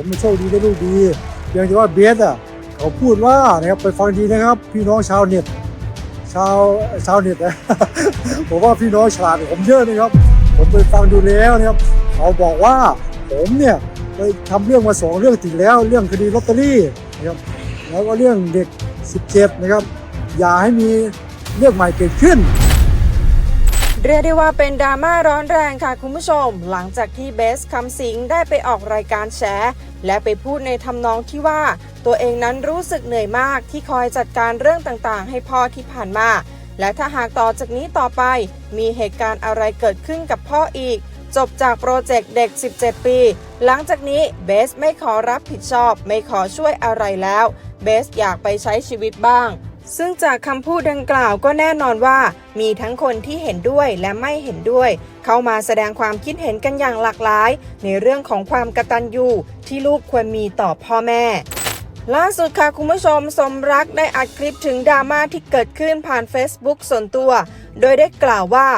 ผมโชคดีได้ลูกดีเพียงแต่ว่าเบสอะเขาพูดว่านะครับไปฟังดีนะครับ พี่น้องชาวเน็ตชาวชาวเน็ตนะผมว่าพี่น้องฉลาดผมเยอะนะครับ ผมไปฟังดูแล้วนะครับ เขาบอกว่าผมเนี่ยไปทำเรื่องมาสองเรื่องติดแล้ว เรื่องคดีลอตเตอรี่นะครับแล้วก็เรื่องเด็ก 17 นะครับ อย่าให้มีเรื่องใหม่เกิดขึ้น เรียกได้ว่าเป็นดราม่าร้อนแรงค่ะคุณผู้ชม หลังจากที่เบสคำสิงได้ไปออกรายการแฉและไปพูดในทำนองที่ว่า ตัวเองนั้นรู้สึกเหนื่อยมากที่คอยจัดการเรื่องต่างๆ ให้พ่อที่ผ่านมา และถ้าหากต่อจากนี้ต่อไป มีเหตุการณ์อะไรเกิดขึ้นกับพ่ออีก จบจากโปรเจกต์เด็ก 17 ปี หลังจากนี้เบสไม่ขอรับผิดชอบ ไม่ขอช่วยอะไรแล้ว เบสอยากไปใช้ชีวิตบ้าง ซึ่งจากคำพูดดังกล่าวก็แน่นอนว่า มีทั้งคนที่เห็นด้วยและไม่เห็นด้วย เข้ามาแสดงความคิดเห็นกันอย่างหลากหลาย ในเรื่องของความกตัญญูที่ลูกควรมีต่อพ่อแม่ ล่าสุดค่ะคุณผู้ชมสมรักได้อัดคลิปถึงดราม่าที่เกิดขึ้นผ่าน Facebook ส่วนตัว โดยได้กล่าวว่า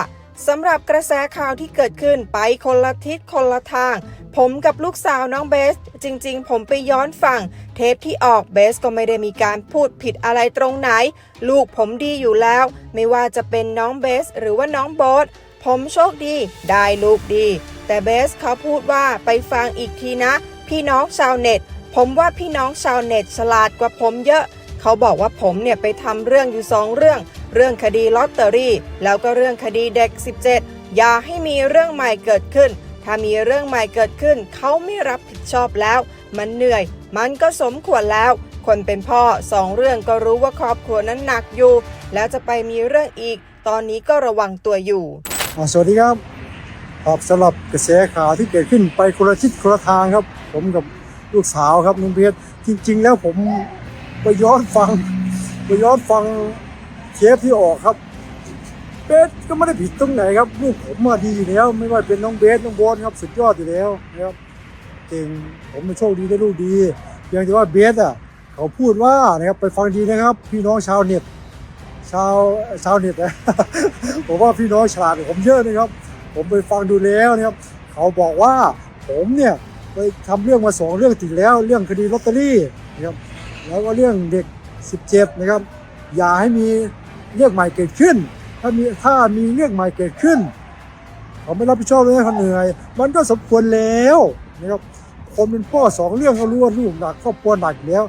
สำหรับกระแสข่าวที่เกิดขึ้นไปคนละทิศคนละทาง ผมกับลูกสาวน้องเบส จริง ๆ ผมไปย้อนฟัง เทปที่ออกเบสก็ไม่ได้มีการพูดผิดอะไรตรงไหน ลูกผมดีอยู่แล้ว ไม่ว่าจะเป็นน้องเบสหรือว่าน้องโบทผมโชคดีได้ลูกดี แต่เบสเขาพูดว่าไปฟังอีกทีนะ พี่น้องชาวเน็ต ผมว่าพี่น้องชาวเน็ตฉลาดกว่าผมเยอะ เขาบอกว่าผมเนี่ยไปทำเรื่องอยู่สองเรื่อง เรื่องคดีลอตเตอรี่ แล้วก็เรื่องคดีเด็ก 17 อย่าให้มีเรื่องใหม่เกิดขึ้น ถ้ามีเรื่องใหม่เกิดขึ้น เขาไม่รับผิดชอบแล้ว มันเหนื่อย มันก็สมควรแล้ว คนเป็นพ่อสองเรื่องก็รู้ว่าครอบครัวนั้นหนักอยู่ แล้วจะไปมีเรื่องอีก ตอนนี้ก็ระวังตัวอยู่ อ่าสวัสดีครับครับสำหรับกระแสข่าวที่เกิดขึ้นไปคนละทิศคนละทางครับ ผมกับลูกสาวครับนุ้งเพชรจริง ๆ แล้วผมไปย้อนฟังไปย้อนฟังเทปที่ออกครับ บสก็ไม่ได้ผิดตรงไหนครับลูกผมมาดีอยู่แล้ว ไม่ว่าเป็นน้องเบสน้องโบนครับสุดยอดอยู่แล้วนะครับเก่งผมเป็นโชคดีได้ลูกดีเพียงแต่ว่าเบสอะเขาพูดว่านะครับไปฟังดีนะครับ พี่น้องชาวเน็ตชาวชาวเน็ตนะผมว่าพี่น้องฉลาดผมเยอะนะครับ ผมไปฟังดูแล้วนะครับ เขาบอกว่าผมเนี่ยไปทำเรื่องมาสองเรื่องติดแล้ว เรื่องคดีลอตเตอรี่นะครับแล้วก็เรื่องเด็ก 17 นะครับ อย่าให้มีเรื่องใหม่เกิดขึ้น ถ้ามีถ้ามีเรื่องใหม่เกิดขึ้นเขาไม่รับผิดชอบเลยเขาเหนื่อย มันก็สมควรแล้วนะครับคนเป็นพ่อสองเรื่องเขารู้ว่าลูกหนักครอบครัวหนักแล้ว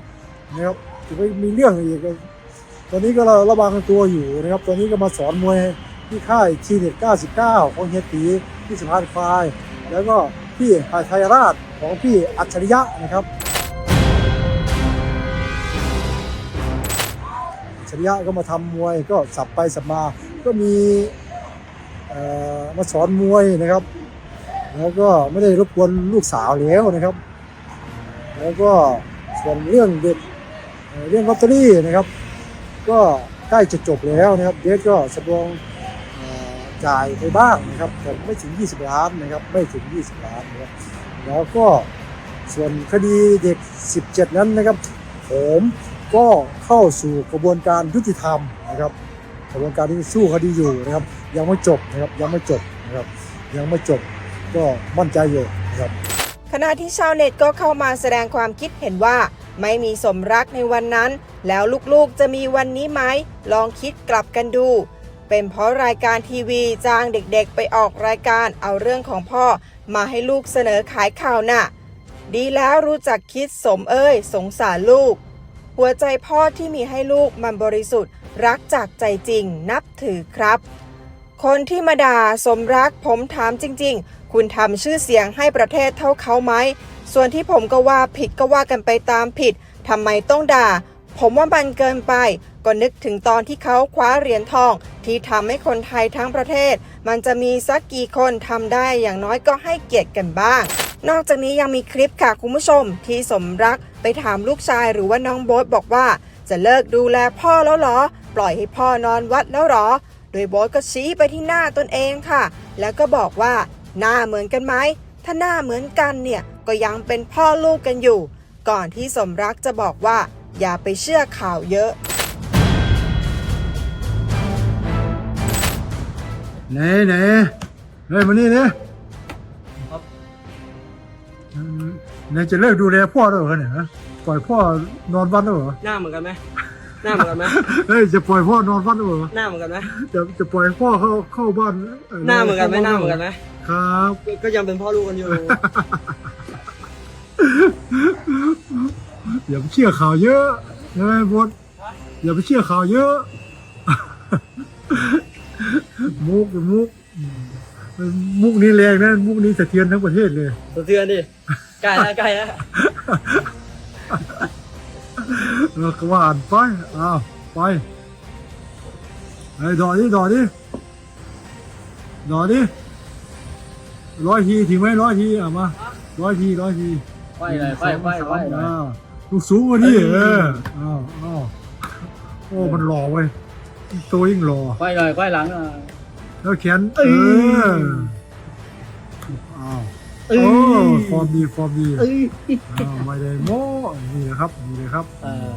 นะครับจะไปมีเรื่องอีกตอนนี้ก็เราระวังตัวอยู่นะครับ ตอนนี้ก็มาสอนมวยที่ค่ายทีเด็ด99 ของเฮียตีที่สะพานควาย แล้วก็พี่หายไทยราชของพี่อัจฉริยะนะครับอัจฉริยะก็มาทำมวยก็สับไปสับมา ก็มีมาสอนมวยนะครับ แล้วก็ไม่ได้รบกวนลูกสาวแล้วนะครับ แล้วก็ส่วนเรื่องเด็กเรื่องลอตเตอรี่นะครับ ก็ใกล้จะจบแล้วนะครับเดสก็สำรองจ่ายไปบ้างนะครับแต่ไม่ถึง 20 ล้านนะครับ ไม่ถึง 20 ล้านนะครับแล้วก็ส่วนคดีเด็ก 17 นั้นนะครับ ผมก็เข้าสู่กระบวนการยุติธรรมนะครับ กระบวนการที่สู้คดีอยู่นะครับ ยังไม่จบนะครับยังไม่จบนะครับยังไม่จบก็มั่นใจอยู่นะครับขณะที่ชาวเน็ตก็เข้ามาแสดงความคิดเห็นว่า ไม่มีสมรักในวันนั้น แล้วลูกๆจะมีวันนี้ไหมลองคิดกลับกันดู เป็นเพราะรายการทีวีจ้างเด็กๆ ไปออกรายการเอาเรื่องของพ่อ มาให้ลูกเสนอขายข่าวน่ะ ดีแล้วรู้จักคิดสมเอ้ย สงสารลูก หัวใจพ่อที่มีให้ลูกมันบริสุทธิ์ รักจากใจจริงนับถือครับ คนที่มาด่าสมรักผมถามจริง ๆ คุณทำชื่อเสียงให้ประเทศเท่าเขาไหม ส่วนที่ผมก็ว่าผิดก็ว่ากันไปตามผิดทำไมต้องด่า ผมว่ามันเกินไป ก็นึกถึงตอนที่เขาคว้าเหรียญทอง ที่ทำให้คนไทยทั้งประเทศ มันจะมีสักกี่คนทำได้อย่างน้อยก็ให้เกียรติกันบ้าง นอกจากนี้ยังมีคลิปค่ะคุณผู้ชมที่สมรัก ไปถามลูกชายหรือว่าน้องโบ๊ทบอกว่า จะเลิกดูแลพ่อแล้วหรอ ปล่อยให้พ่อนอนวัดแล้วหรอ โดยโบ๊ทก็ชี้ไปที่หน้าตนเองค่ะ แล้วก็บอกว่า หน้าเหมือนกันไหมถ้าหน้าเหมือนกันเนี่ยก็ยังเป็นพ่อลูกกันอยู่ ก่อนที่สมรักจะบอกว่า อย่าไปเชื่อข่าวเยอะไหนไหนเฮ้ยมานี่เนี่ย ครับอืมเนี่ยจะเลิกดูแลพ่อแล้วเหรอเนี่ยฮะปล่อยพ่อนอนวัดแล้วเหรอหน้าเหมือนกันไหมหน้าเหมือนกันไหมเฮ้ยจะปล่อยพ่อนอนวัดแล้วเหรอหน้าเหมือนกันไหมจะจะปล่อยพ่อเข้าเข้าบ้านหน้าเหมือนกันไหมหน้าเหมือนกันไหมครับ ก็ก็ยังเป็นพ่อลูกกันอยู่อย่าไปเชื่อข่าวเยอะใช่ไหมบดอย่าไปเชื่อข่าวเยอะมุกมุกอืมมุกนี้แรงนะมุกนี้สะเทือนทั้งประเทศเลยสะเทือนดิ ใกล้แล้วใกล้แล้วเออก็ว่าอ่านไปอ้าวไปไอ้ยดอดิดอดิดอดิร้อยทีถึงไหมร้อยทีอะมาร้อยทีร้อยทีไปเลยไปไปไปเลยอ้าวลูกสูงกว่านี่เอออ้าวอ้าวโอ้มันหล่อเว้ยตัวยิ่งหล่อไปเลยไปหลังอะแล้วแขนเอเอ้ยออ้าว เอ้โอ้ยฟอร์มดีฟอร์มดีเอ้ยอ้าวไม่ได้โม้นี่นะครับนี่เลยครับ เออ